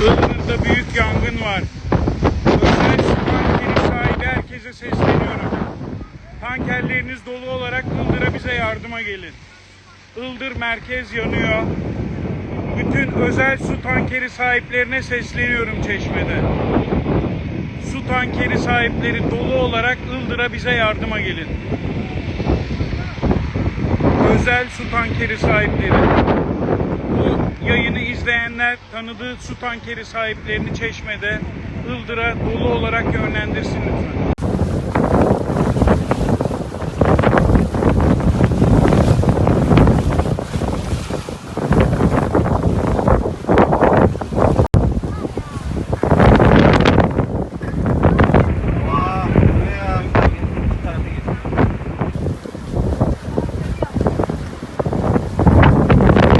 Burada büyük yangın var. Özel su tankeri sahibi herkese sesleniyorum. Tankerleriniz dolu olarak Ildır'a bize yardıma gelin. Ildır merkez yanıyor. Bütün özel su tankeri sahiplerine sesleniyorum Çeşme'de. Su tankeri sahipleri dolu olarak Ildır'a bize yardıma gelin. Özel su tankeri sahipleri. İzleyenler tanıdığı su tankeri sahiplerini Çeşme'de Ildır'a dolu olarak yönlendirsin lütfen.